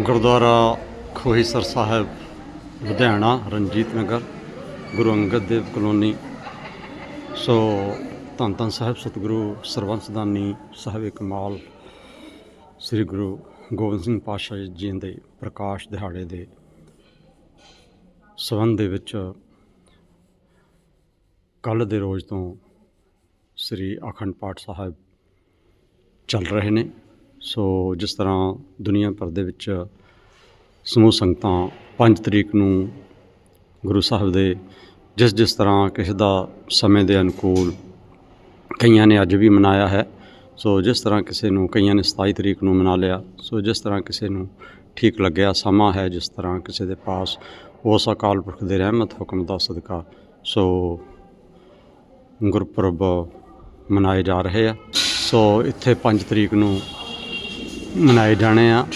Gurdwara Khohisar Sahib, Ludhiana, Ranjit Nagar, Guru Angad Dev colony. ਸੋ ਧੰਨ ਧੰਨ ਸਾਹਿਬ, ਸਤਿਗੁਰੂ ਸਰਬੰਸ ਦਾਨੀ ਸਾਹਿਬ ਕਮਾਲ ਸ੍ਰੀ ਗੁਰੂ ਗੋਬਿੰਦ ਸਿੰਘ ਪਾਤਸ਼ਾਹ ਜੀ ਦੇ ਪ੍ਰਕਾਸ਼ ਦਿਹਾੜੇ ਦੇ ਸੰਬੰਧ ਦੇ ਵਿੱਚ ਕੱਲ੍ਹ ਦੇ ਰੋਜ਼ ਤੋਂ ਸ੍ਰੀ ਅਖੰਡ ਪਾਠ ਸਾਹਿਬ ਚੱਲ ਰਹੇ ਨੇ। ਸੋ ਜਿਸ ਤਰ੍ਹਾਂ ਦੁਨੀਆ ਭਰ ਦੇ ਵਿੱਚ ਸਮੂਹ ਸੰਗਤਾਂ 5 ਤਰੀਕ ਨੂੰ ਗੁਰੂ ਸਾਹਿਬ ਦੇ ਜਿਸ ਜਿਸ ਤਰ੍ਹਾਂ ਕਿਸੇ ਦਾ ਸਮੇਂ ਦੇ ਅਨੁਕੂਲ ਕਈਆਂ ਨੇ ਅੱਜ ਵੀ ਮਨਾਇਆ ਹੈ, ਸੋ ਜਿਸ ਤਰ੍ਹਾਂ ਕਿਸੇ ਨੂੰ ਕਈਆਂ ਨੇ 27 ਤਰੀਕ ਨੂੰ ਮਨਾ ਲਿਆ, ਸੋ ਜਿਸ ਤਰ੍ਹਾਂ ਕਿਸੇ ਨੂੰ ਠੀਕ ਲੱਗਿਆ, ਸਮਾਂ ਹੈ ਜਿਸ ਤਰ੍ਹਾਂ ਕਿਸੇ ਦੇ ਪਾਸ ਉਸ ਅਕਾਲ ਪੁਰਖ ਦੇ ਰਹਿਮਤ ਹੁਕਮ ਦਾ ਸਦਕਾ, ਸੋ ਗੁਰਪੁਰਬ ਮਨਾਏ ਜਾ ਰਹੇ ਆ, ਸੋ ਇੱਥੇ 5 ਤਰੀਕ ਨੂੰ ਮਨਾਏ ਜਾਣੇ ਆ।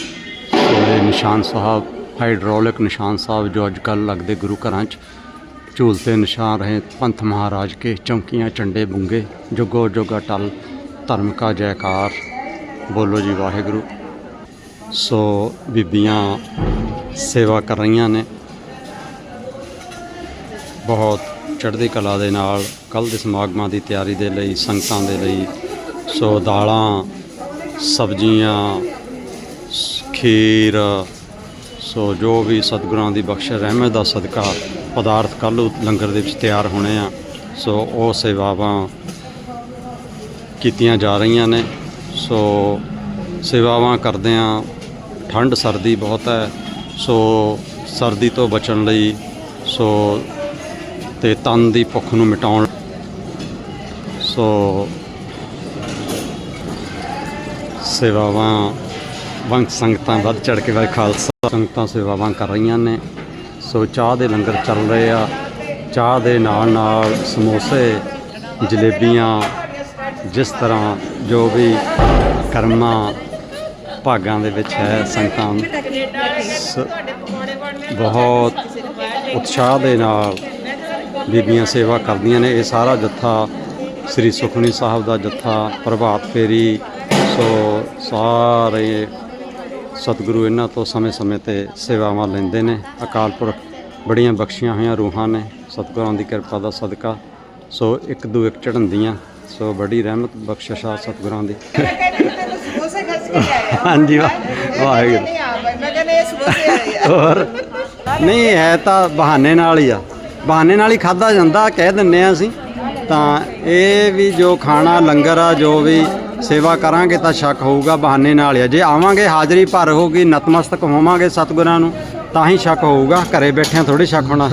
ਸੋ ਨਿਸ਼ਾਨ ਸਾਹਿਬ, ਹਾਈਡਰੋਲਿਕ ਨਿਸ਼ਾਨ ਸਾਹਿਬ ਜੋ ਅੱਜ ਕੱਲ੍ਹ ਲੱਗਦੇ ਗੁਰੂ ਘਰਾਂ 'ਚ ਝੂਲਤੇ ਨਿਸ਼ਾਨ ਰਹੇ, ਪੰਥ ਮਹਾਰਾਜ ਕੇ ਚੌਂਕੀਆਂ ਚੰਡੇ ਬੁੰਗੇ, ਜੁਗੋ ਜੁਗਾ ਟਲ ਧਰਮ ਕਾ ਜੈਕਾਰ, ਬੋਲੋ ਜੀ ਵਾਹਿਗੁਰੂ। ਸੋ ਬੀਬੀਆਂ ਸੇਵਾ ਕਰ ਰਹੀਆਂ ਨੇ। ਬਹੁਤ ਚੜ੍ਹਦੀ ਕਲਾ ਦੇ ਨਾਲ ਕੱਲ੍ਹ ਦੇ ਸਮਾਗਮਾਂ ਦੀ ਤਿਆਰੀ ਦੇ ਲਈ, ਸੰਗਤਾਂ ਦੇ ਲਈ, ਸੋ ਦਾਲਾਂ ਸਬਜ਼ੀਆਂ, ਖੀਰ, ਸੋ ਜੋ ਵੀ ਸਤਿਗੁਰਾਂ ਦੀ ਬਖਸ਼ ਰਹਿਮਤ ਦਾ ਸਦਕਾ ਪਦਾਰਥ ਕੱਲ੍ਹ ਲੰਗਰ ਦੇ ਵਿੱਚ ਤਿਆਰ ਹੋਣੇ ਆ, ਸੋ ਉਹ ਸੇਵਾਵਾਂ ਕੀਤੀਆਂ ਜਾ ਰਹੀਆਂ ਨੇ। ਸੋ ਸੇਵਾਵਾਂ ਕਰਦੇ ਆ ਠੰਡ ਸਰਦੀ ਬਹੁਤ ਹੈ, ਸੋ ਸਰਦੀ ਤੋਂ ਬਚਣ ਲਈ, ਸੋ ਤੇ ਤਨ ਦੀ ਭੁੱਖ ਨੂੰ ਮਿਟਾਉਣ ਸੋ ਸੇਵਾਵਾਂ ਬੰਕ ਸੰਗਤਾਂ ਵੱਧ ਚੜ ਕੇ ਵਾਹਿ ਖਾਲਸਾ। ਸੰਗਤਾਂ ਸੇਵਾਵਾਂ ਕਰ ਰਹੀਆਂ ਨੇ। ਸੋ ਚਾਹ ਦੇ ਲੰਗਰ ਚੱਲ ਰਹੇ ਆ। ਚਾਹ ਦੇ ਨਾਲ ਨਾਲ ਸਮੋਸੇ, ਜਲੇਬੀਆਂ, ਜਿਸ ਤਰ੍ਹਾਂ ਜੋ ਵੀ ਕਰਮਾਂ ਭਾਗਾਂ ਦੇ ਵਿੱਚ ਹੈ ਸੰਗਤਾਂ, ਸ- ਬਹੁਤ ਉਤਸ਼ਾਹ ਦੇ ਨਾਲ ਬੀਬੀਆਂ ਸੇਵਾ ਕਰਦੀਆਂ ਨੇ। ਇਹ ਸਾਰਾ ਜੱਥਾ ਸ੍ਰੀ ਸੁਖਮਨੀ ਸਾਹਿਬ ਦਾ ਜੱਥਾ, ਪ੍ਰਭਾਤ ਫੇਰੀ ਸੋ ਸਾਰੇ ਸਤਿਗੁਰੂ ਇਹਨਾਂ ਤੋਂ ਸਮੇਂ-ਸਮੇਂ ਤੇ ਸੇਵਾਵਾਂ ਲੈਂਦੇ ਨੇ। ਅਕਾਲ ਪੁਰਖ ਬੜੀਆਂ ਬਖਸ਼ੀਆਂ ਹੋਈਆਂ ਰੂਹਾਂ ਨੇ। ਸਤਿਗੁਰਾਂ ਦੀ ਕਿਰਪਾ ਦਾ ਸਦਕਾ। ਸੋ ਇੱਕ ਦੂ ਇੱਕ ਚੜ੍ਹੰਦੀਆਂ। ਸੋ ਬੜੀ ਰਹਿਮਤ ਬਖਸ਼ਿਸ਼ ਆ ਸਤਿਗੁਰਾਂ ਦੀ। ਹਾਂਜੀ, ਵਾਹ, ਵਾਹਿਗੁਰੂ। ਨਹੀਂ ਮੈਂ ਕਹਿੰਦਾ ਇਹ ਸਮੋਸੇ ਆਏ ਆ ਹੋਰ? ਨਹੀਂ ਹੈ ਤਾਂ ਬਹਾਨੇ ਨਾਲ ਹੀ ਆ। ਬਹਾਨੇ ਨਾਲ ਹੀ ਖਾਦਾ ਜਾਂਦਾ, ਕਹਿ ਦਿੰਨੇ ਆ ਅਸੀਂ। ਤਾਂ ਇਹ ਵੀ ਜੋ ਖਾਣਾ, ਲੰਗਰ ਆ, ਜੋ ਵੀ ਸੇਵਾ ਕਰਾਂਗੇ ਤਾਂ ਸ਼ੱਕ ਹੋਊਗਾ ਬਹਾਨੇ ਨਾਲ ਹੀ ਜੇ ਆਵਾਂਗੇ ਹਾਜ਼ਰੀ ਭਰ ਹੋਊਗੀ ਨਤਮਸਤਕ ਹੋਵਾਂਗੇ ਸਤਿਗੁਰਾਂ ਨੂੰ ਤਾਂ ਹੀ ਸ਼ੱਕ ਹੋਊਗਾ। ਘਰੇ ਬੈਠਿਆਂ ਥੋੜੀ ਸ਼ੱਕ ਹੋਣਾ।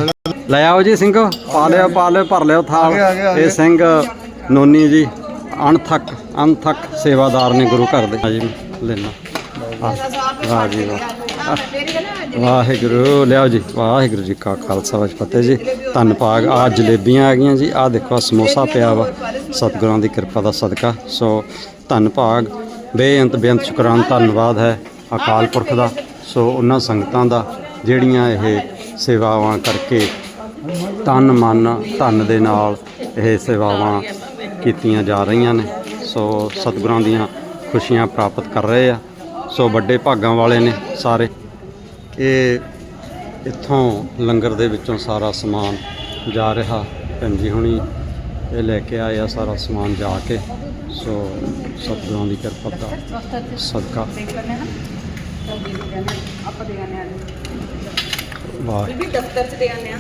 ਲੈ ਆਓ ਜੀ ਸਿੰਘ ਪਾ ਲਿਓ ਪਾ ਲਿਓ ਭਰ ਲਿਓ ਥਾਲ। ਇਹ ਸਿੰਘ ਨੋਨੀ ਜੀ ਅਣਥੱਕ ਅਣਥੱਕ ਸੇਵਾਦਾਰ ਨੇ ਗੁਰੂ ਘਰ ਦੇ। ਹਾਂ ਜੀ ਲੈਣਾ। ਵਾਹ ਜੀ ਵਾਹ ਵਾਹਿਗੁਰੂ, ਲਿਆਓ ਜੀ, ਵਾਹਿਗੁਰੂ ਜੀ ਕਾ ਖਾਲਸਾ ਵਾਹਿ ਫਤਿਹ ਜੀ। ਧੰਨ ਭਾਗ ਆ ਜਲੇਬੀਆਂ ਆ ਗਈਆਂ ਜੀ ਆ ਦੇਖੋ ਸਮੋਸਾ ਪਿਆ ਵਾ। ਸਤਿਗੁਰਾਂ ਦੀ ਕਿਰਪਾ ਦਾ ਸਦਕਾ। ਸੋ, ਧੰਨ ਭਾਗ, ਬੇਅੰਤ ਬੇਅੰਤ ਸ਼ੁਕਰਾਨ, ਧੰਨਵਾਦ ਹੈ ਅਕਾਲ ਪੁਰਖ ਦਾ। ਸੋ, ਉਹਨਾਂ ਸੰਗਤਾਂ ਦਾ, ਜਿਹੜੀਆਂ ਇਹ ਸੇਵਾਵਾਂ ਕਰਕੇ ਤਨ ਮਨ, ਧਨ ਦੇ ਨਾਲ ਇਹ ਸੇਵਾਵਾਂ ਕੀਤੀਆਂ ਜਾ ਰਹੀਆਂ ਨੇ। ਸੋ, ਸਤਿਗੁਰਾਂ ਦੀਆਂ ਖੁਸ਼ੀਆਂ ਪ੍ਰਾਪਤ ਕਰ ਰਹੇ ਆ। ਸੋ, ਵੱਡੇ ਭਾਗਾਂ ਵਾਲੇ ਨੇ ਸਾਰੇ। ਇਹ ਇੱਥੋਂ ਲੰਗਰ ਦੇ ਵਿੱਚੋਂ ਸਾਰਾ ਸਮਾਨ ਜਾ ਰਿਹਾ। ਭੈਣ ਜੀ ਹੁਣੀ ਇਹ ਲੈ ਕੇ ਆਏ ਆ ਸਾਰਾ ਸਮਾਨ ਜਾ ਕੇ। ਸੋ ਸਤਿਗੁਰਾਂ ਦੀ ਕਿਰਪਾ ਦਾ ਸਦਕਾ। ਵਾਹ। ਵੀ ਦਫ਼ਤਰ ਚ ਦੇ ਆਨੇ ਆ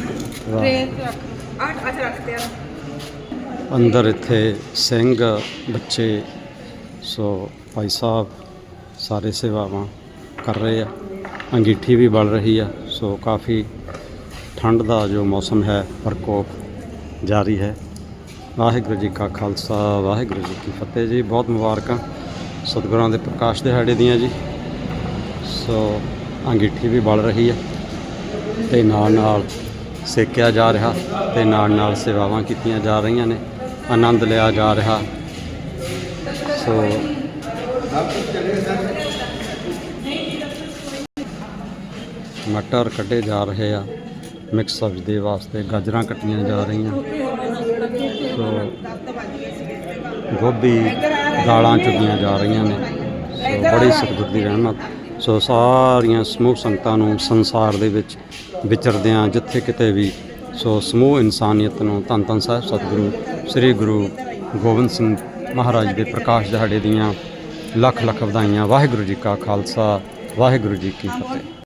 ਟ੍ਰੇਨ ਚ ਰੱਖ ਆਹ ਅੱਛਾ ਰੱਖਦੇ ਆ। ਅੰਦਰ ਇੱਥੇ ਸਿੰਘ ਬੱਚੇ ਸੋ ਭਾਈ ਸਾਹਿਬ ਸਾਰੇ ਸੇਵਾਵਾਂ ਕਰ ਰਹੇ ਆ। ਅੰਗੀਠੀ ਵੀ ਬਲ ਰਹੀ ਆ, ਸੋ ਕਾਫੀ ਠੰਡ ਦਾ ਜੋ ਮੌਸਮ ਹੈ, ਪ੍ਰਕੋਪ ਜਾਰੀ ਹੈ। ਵਾਹਿਗੁਰੂ ਜੀ ਕਾ ਖਾਲਸਾ, ਵਾਹਿਗੁਰੂ ਜੀ ਕੀ ਫਤਿਹ ਜੀ। ਬਹੁਤ ਮੁਬਾਰਕਾਂ ਸਤਿਗੁਰਾਂ ਦੇ ਪ੍ਰਕਾਸ਼ ਦਿਹਾੜੇ ਦੀਆਂ ਜੀ। ਸੋ ਅੰਗੀਠੀ ਵੀ ਬਲ ਰਹੀ ਆ ਤੇ ਨਾਲ ਨਾਲ ਸੇਕਿਆ ਜਾ ਰਿਹਾ ਤੇ ਨਾਲ ਨਾਲ ਸੇਵਾਵਾਂ ਕੀਤੀਆਂ ਜਾ ਰਹੀਆਂ ਨੇ, ਆਨੰਦ ਲਿਆ ਜਾ ਰਿਹਾ। ਸੋ ਮਟਰ ਕੱਢੇ ਜਾ ਰਹੇ ਆ, ਮਿਕਸ ਸਬਜ਼ੀ ਦੇ ਵਾਸਤੇ ਗਾਜਰਾਂ ਕੱਟੀਆਂ ਜਾ ਰਹੀਆਂ। ਸੋ, ਗੋਭੀ ਦਾਲਾਂ ਚੁਗੀਆਂ ਜਾ ਰਹੀਆਂ ਨੇ। ਸੋ, ਬੜੀ ਸਤਿਗੁਰ ਦੀ ਰਹਿਮਤ ਸੋ, ਸਾਰੀਆਂ ਸਮੂਹ ਸੰਗਤਾਂ ਨੂੰ ਸੰਸਾਰ ਦੇ ਵਿੱਚ ਵਿਚਰਦਿਆਂ ਜਿੱਥੇ ਕਿਤੇ ਵੀ, ਸੋ, ਸਮੂਹ ਇਨਸਾਨੀਅਤ ਨੂੰ ਧੰਨ ਧੰਨ ਸਾਹਿਬ, ਸਤਿਗੁਰੂ, ਸ੍ਰੀ ਗੁਰੂ ਗੋਬਿੰਦ ਸਿੰਘ ਮਹਾਰਾਜ ਦੇ ਪ੍ਰਕਾਸ਼ ਦਿਹਾੜੇ ਦੀਆਂ ਲੱਖ ਲੱਖ ਵਧਾਈਆਂ। ਵਾਹਿਗੁਰੂ ਜੀ ਕਾ ਖਾਲਸਾ, ਵਾਹਿਗੁਰੂ ਜੀ ਕੀ ਫਤਿਹ।